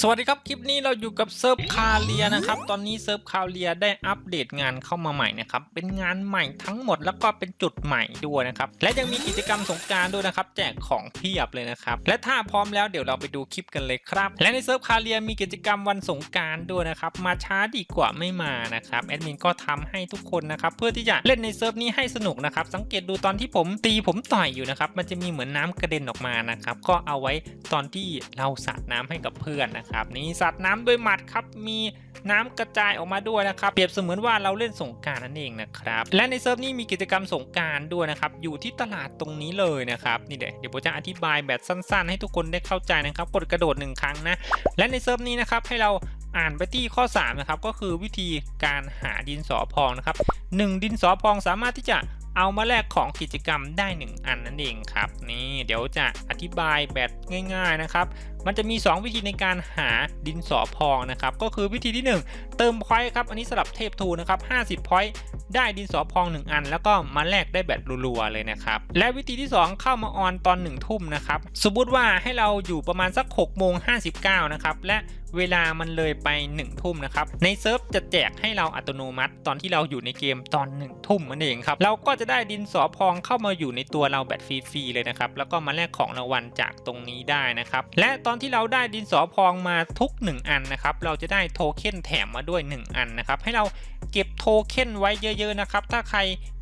สวัสดีครับ คลิปนี้เราอยู่กับเซิร์ฟคาเรียนะครับ ตอนนี้เซิร์ฟคาเรียได้อัปเดตงานเข้ามาใหม่นะครับ เป็นงานใหม่ทั้งหมดแล้วก็เป็นจุดใหม่ด้วยนะครับ และยังมีกิจกรรมสงการด้วยนะครับ แจกของเพียบเลยนะครับ และถ้าพร้อมแล้วเดี๋ยวเราไปดูคลิปกันเลยครับ และในเซิร์ฟคาเรียมีกิจกรรมวันสงการด้วยนะครับ มาช้าดีกว่าไม่มานะครับแอดมินก็ทำให้ทุกคนนะครับ เพื่อที่จะเล่นในเซิร์ฟนี้ให้สนุกนะครับ สังเกตดูตอนที่ผมตีผมต่อยอยู่นะครับ มันจะมีเหมือนน้ำกระเด็นออกมานะครับ ก็เอาไว้ตอนที่เราสาดน้ำให้กับเพื่อนนะครับนี่สาดน้ำด้วยหมัดครับมีน้ำกระจายออกมาด้วยนะครับเปรียบเสมือนว่าเราเล่นสงการนั่นเองนะครับและในเซิร์ฟนี้มีกิจกรรมสงการด้วยนะครับอยู่ที่ตลาดตรงนี้เลยนะครับนี่เดี๋ยวเดี๋ยวผมจะอธิบายแบบสั้น ๆ ให้ทุกคนได้เข้าใจนะครับกดกระโดดหนึ่งครั้งนะและในเซิร์ฟนี้นะครับให้เราอ่านไปที่ข้อ3นะครับก็คือวิธีการหาดินสอพองนะครับ1ดินสอพองสามารถที่จะเอามาแลกของกิจกรรมได้ 1 อันนั่นเองครับนี่เดี๋ยวจะอธิบายแบบง่าย ๆนะครับ มันจะมี 2 วิธีในการหาดินสอพองนะครับก็คือวิธีที่ 1 เติมพอยต์ครับอันนี้สำหรับเทพทูนะครับ50พอยต์ได้ดินสอพอง 1 อัน แล้วก็มาแลกได้แบบรัวๆเลยนะครับและวิธีที่ 2 เข้ามาออนตอน 1 ทุ่มนะครับสมมติว่าให้เราอยู่ประมาณสัก6โมง59นะครับและเวลามันเลยไป 1 ทุ่มนะครับในเซิร์ฟจะแจกให้เราอัตโนมัติ ตอนที่เราอยู่ในเกมตอน 1 ทุ่มนั่นเองครับเราก็จะได้ดินสอพองเข้ามาอยู่ในตัวเราแบบฟรีๆเลยนะครับแล้วก็มาแลกของรางวัลจากตรงนี้ได้นะครับและตอนอนที่เราได้ดินสอพองมาทุก 1 อันนะครับ เราจะได้โทเค็นแถมมาด้วย 1 อันนะครับ ให้เราเก็บโทเค็นไว้เยอะๆนะครับ ถ้าใคร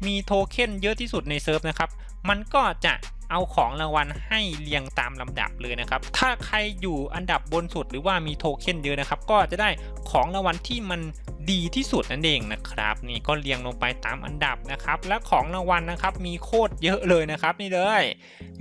มีโทเค็นเยอะที่สุดในเซิร์ฟนะครับ มันก็จะเอาของรางวัลให้เรียงตามลำดับเลยนะครับ ถ้าใครอยู่อันดับบนสุดหรือว่ามีโทเค็นเยอะนะครับ ก็จะได้ของรางวัลที่มันดีที่สุดนั่นเองนะครับ นี่ก็เรียงลงไปตามอันดับนะครับ และของรางวัลนะครับ มีโคตรเยอะเลยนะครับ นี่เลย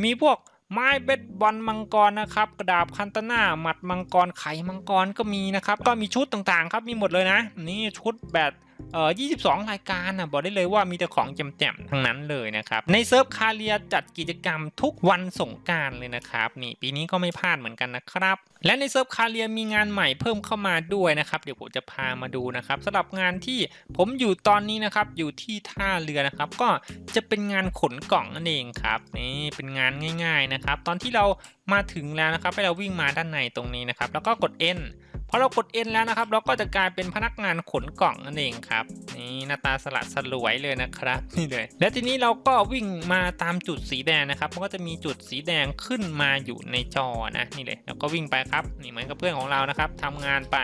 มีพวก ไม้เบสบอลมังกรนะครับ กระดาบคันตนาหมัดมังกรไข่มังกรก็มีนะครับ ก็มีชุดต่างๆ ครับมีหมดเลยนะ นี่ชุดแบบ เอ่อ22 รายการนะบอกได้เลยว่ามีแต่ของแจ่มๆทั้งนั้นเลยนะครับ ในเซิร์ฟคาเรียจัดกิจกรรมทุกวันสงการเลยนะครับนี่ปีนี้ก็ไม่พลาดเหมือนกันนะครับ และในเซิร์ฟคาเรียมีงานใหม่เพิ่มเข้ามาด้วยนะครับเดี๋ยวผมจะพามาดูนะครับสำหรับงานที่ผมอยู่ตอนนี้นะครับอยู่ที่ท่าเรือนะครับ ก็จะเป็นงานขนกล่องนั่นเองครับนี่เป็นงานง่าย ๆนะครับ ตอนที่เรามาถึงแล้วนะครับให้เราวิ่งมาด้านในตรงนี้นะครับ แล้วก็กด N พอเรากด N แล้วนะครับ เราก็จะกลายเป็นพนักงานขนกล่องนั่นเองครับนี่หน้าตาสลัดสลวยเลยนะครับนี่เลย และทีนี้เราก็วิ่งมาตามจุดสีแดงนะครับมันก็จะมีจุดสีแดงขึ้นมาอยู่ในจอนะนี่เลยเราก็วิ่งไปครับนี่เหมือนกับเพื่อนของเรานะครับทำงานไป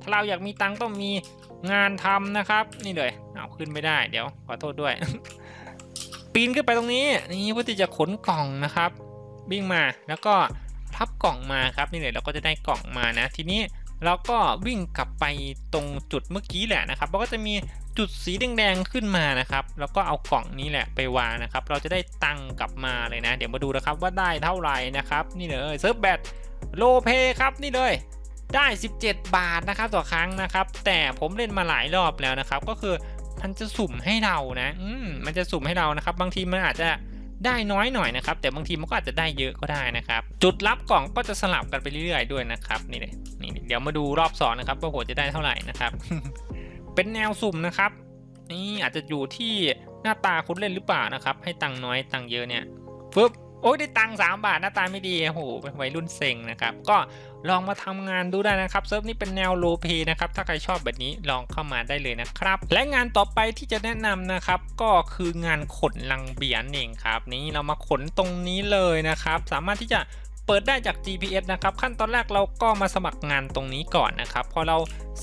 ถ้าเราอยากมีตังค์ต้องมีงานทำนะครับ นี่เลยเอาขึ้นไม่ได้เดี๋ยวขอโทษด้วย ปีนขึ้นไปตรงนี้ นี่เพื่อที่จะขนกล่องนะครับวิ่งมาแล้วก็พับกล่องมาครับนี่เลยเราก็จะได้กล่องมานะ ทีนี้ เราก็วิ่งกลับไปตรงจุดเมื่อกี้แหละนะครับเราก็จะมีจุดสีแดงๆขึ้นมานะครับ แล้วก็เอากล่องนี้แหละไปวางนะครับ เราจะได้ตังกลับมาเลยนะ เดี๋ยวมาดูนะครับว่าได้เท่าไหร่นะครับ นี่เลยเซิร์ฟแบทโลเพครับนี่เลยได้ 17 บาทนะครับต่อครั้งนะครับ แต่ผมเล่นมาหลายรอบแล้วนะครับ ก็คือมันจะสุ่มให้เรานะ อืมมันจะสุ่มให้เรานะครับ บางทีมันอาจจะได้น้อยหน่อยนะครับ แต่บางทีมันก็อาจจะได้เยอะก็ได้นะครับ จุดรับกล่องก็จะสลับกันไปเรื่อยๆด้วยนะครับ นี่เลยนี่ ดี๋ยวมาดูรอบสองนะครับว่าผมจะได้เท่าไหร่นะครับ เป็นแนวสุ่มนะครับ นี่อาจจะอยู่ที่หน้าตาคุณเล่นหรือเปล่านะครับ ให้ตังค์น้อยตังค์เยอะเนี่ยฟึบโอ้ยได้ตังค์สามบาทหน้าตาไม่ดีโอ้โหเป็นวัยรุ่นเซ็งนะครับ ก็ลองมาทำงานดูได้นะครับเซิร์ฟนี้เป็นแนวโลเพนะครับ ถ้าใครชอบแบบนี้ลองเข้ามาได้เลยนะครับ และงานต่อไปที่จะแนะนำนะครับ ก็คืองานขนลังเบียนเองครับ นี่เรามาขนตรงนี้เลยนะครับ สามารถที่จะ ปิดได้จาก GPS นะครับขั้นตอนแรกเราก็มาสมัครงานตรงนี้ก่อนนะครับพอเรา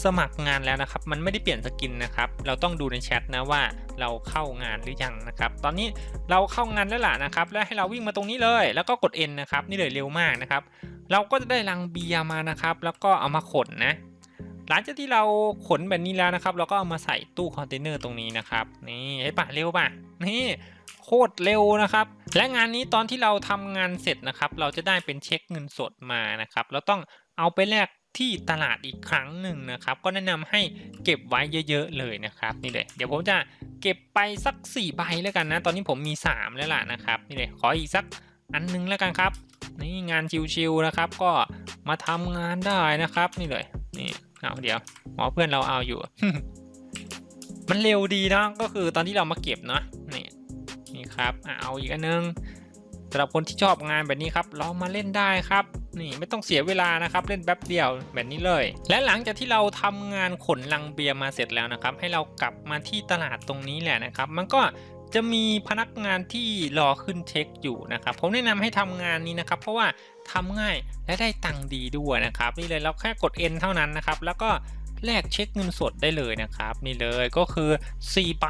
สมัครงานแล้วนะครับ มันไม่ได้เปลี่ยนสกินนะครับ เราต้องดูในแชทนะว่าเราเข้างานหรือยังนะครับ ตอนนี้เราเข้างานแล้วล่ะนะครับ แล้วให้เราวิ่งมาตรงนี้เลย แล้วก็กด N นะครับ นี่เลยเร็วมากนะครับ เราก็จะได้ลังเบียร์มานะครับ แล้วก็เอามาขนนะหลังจากที่เราขนแบบนี้แล้วนะครับ เราก็เอามาใส่ตู้คอนเทนเนอร์ตรงนี้นะครับ นี่เห็นปะเร็วปะนี่ โคตรเร็วนะครับ และงานนี้ตอนที่เราทำงานเสร็จนะครับ เราจะได้เป็นเช็คเงินสดมานะครับ เราต้องเอาไปแลกที่ตลาดอีกครั้งหนึ่งนะครับ ก็แนะนำให้เก็บไว้เยอะ ๆ เลยนะครับนี่เลยเดี๋ยวผมจะเก็บไปสัก 4 ใบแล้วกันนะ ตอนนี้ผมมี 3 แล้วล่ะนะครับนี่เลยขออีกสักอันนึงแล้วกันครับนี่งานชิวๆนะครับ ก็มาทำงานได้นะครับนี่เลยนี่เอาเดี๋ยวหมอเพื่อนเราเอาอยู่ มันเร็วดีนะก็คือตอนที่เรามาเก็บเนาะ ครับเอาอีกอันนึงสำหรับคนที่ชอบงานแบบนี้ครับลองมาเล่นได้ครับนี่ไม่ต้องเสียเวลานะครับเล่นแป๊บเดียวแบบนี้เลย และหลังจากที่เราทำงานขนลังเบียร์มาเสร็จแล้วนะครับ ให้เรากลับมาที่ตลาดตรงนี้แหละนะครับ มันก็จะมีพนักงานที่รอขึ้นเช็คอยู่นะครับผมแนะนำให้ทำงานนี้นะครับ เพราะว่าทำง่ายและได้ตังค์ดีด้วยนะครับนี่เลยเราแค่กด N เท่านั้นนะครับแล้วก็แลกเช็คเงินสดได้เลยนะครับนี่เลยก็คือ4ใบ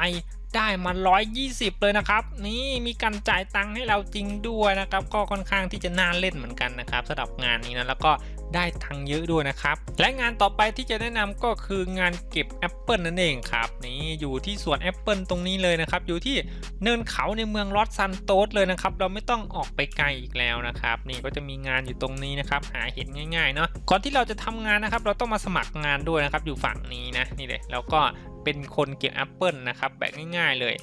ได้มา120 เลยนะครับ นี่มีการจ่ายตังค์ให้เราจริงด้วยนะครับ ก็ค่อนข้างที่จะน่าเล่นเหมือนกันนะครับสำหรับงานนี้นะแล้วก็ได้ตังค์เยอะด้วยนะครับ และงานต่อไปที่จะแนะนำก็คืองานเก็บแอปเปิลนั่นเองครับ นี่อยู่ที่สวนแอปเปิลตรงนี้เลยนะครับ อยู่ที่เนินเขาในเมืองลอสซันโตสเลยนะครับ เราไม่ต้องออกไปไกลอีกแล้วนะครับ นี่ก็จะมีงานอยู่ตรงนี้นะครับ หาเห็นง่ายๆเนาะ ก่อนที่เราจะทำงานนะครับ เราต้องมาสมัครงานด้วยนะครับ อยู่ฝั่งนี้นะ นี่เลย แล้วก็ เป็นคนเก็บแอปเปิลนะครับแบบง่ายๆเลย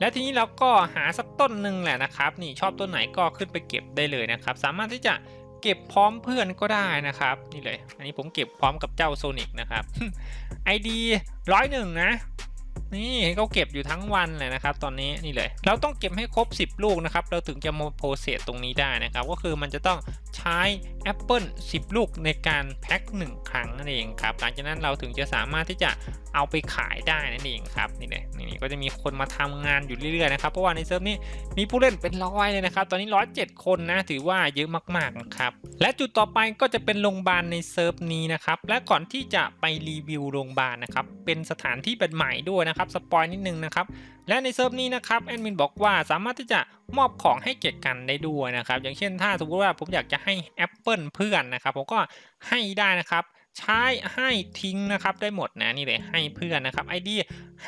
และทีนี้เราก็หาสักต้นหนึ่งแหละนะครับ นี่ชอบต้นไหนก็ขึ้นไปเก็บได้เลยนะครับ สามารถที่จะเก็บพร้อมเพื่อนก็ได้นะครับ นี่เลย อันนี้ผมเก็บพร้อมกับเจ้าโซนิกนะครับ ID ร้อยหนึ่งนะนี่เขาเก็บอยู่ทั้งวันเลยนะครับตอนนี้นี่เลย เราต้องเก็บให้ครบ 10 ลูกนะครับเราถึงจะมาโปรเซสตรงนี้ได้นะครับ ก็คือมันจะต้องใช้แอปเปิล10 ลูกในการแพ็ค1 ครั้งนั่นเองครับหลังจากนั้นเราถึงจะสามารถที่จะเอาไปขายได้นั่นเองครับนี่เลยนี่ก็จะมีคนมาทำงานอยู่เรื่อยๆนะครับเพราะว่าในเซิร์ฟนี้มีผู้เล่นเป็นร้อยเลยนะครับตอนนี้ร้อยเจ็ดคนนะถือว่าเยอะมากๆนะครับและจุดต่อไปก็จะเป็นโรงพยาบาลในเซิร์ฟนี้นะครับและก่อนที่จะไปรีวิวโรงพยาบาลนะครับเป็นสถานที่เป็นใหม่ด้วยนะครับครับสปอยนิดนึงนะครับและในเซิร์ฟนี้นะครับแอดมินบอกว่าสามารถที่จะมอบของให้เกียรติกันได้ด้วยนะครับอย่างเช่นถ้าสมมติว่าผมอยากจะให้แอปเปิลเพื่อนนะครับผมก็ให้ได้นะครับใช้ให้ทิ้งนะครับได้หมดนะนี่เลยให้เพื่อนนะครับ ID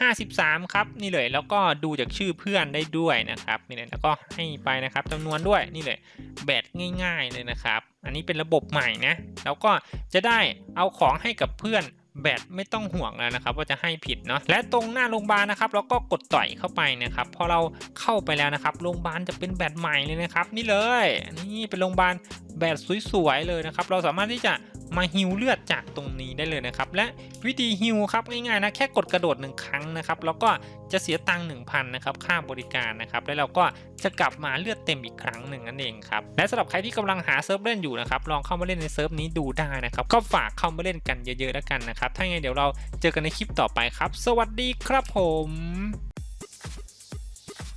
53 ครับนี่เลยแล้วก็ดูจากชื่อเพื่อนได้ด้วยนะครับนี่เลยแล้วก็ให้ไปนะครับจำนวนด้วยนี่เลยแบตง่าย ๆเลยนะครับ อันนี้เป็นระบบใหม่นะแล้วก็จะได้เอาของให้กับเพื่อน แบตไม่ต้องห่วงแล้วนะครับว่าจะให้ผิดเนาะและตรงหน้าโรงพยาบาลนะครับเราก็กดต่อยเข้าไปนะครับพอเราเข้าไปแล้วนะครับโรงพยาบาลจะเป็นแบตใหม่เลยนะครับ นี่เลยนี่เป็นโรงพยาบาลแบตสวยๆเลยนะครับ เราสามารถที่จะ มาฮิวเลือดจากตรงนี้ได้เลยนะครับ และวิธีฮิวครับง่ายๆนะแค่กดกระโดดหนึ่งครั้งนะครับแล้วก็จะเสียตังค์หนึ่งพันนะครับค่าบริการนะครับแล้วเราก็จะกลับมาเลือดเต็มอีกครั้งหนึ่งนั่นเองครับและสำหรับใครที่กำลังหาเซิร์ฟเล่นอยู่นะครับลองเข้ามาเล่นในเซิร์ฟนี้ดูได้นะครับก็ฝากเข้ามาเล่นกันเยอะๆแล้วกันนะครับถ้าไงเดี๋ยวเราเจอกันในคลิปต่อไปครับ สวัสดีครับผม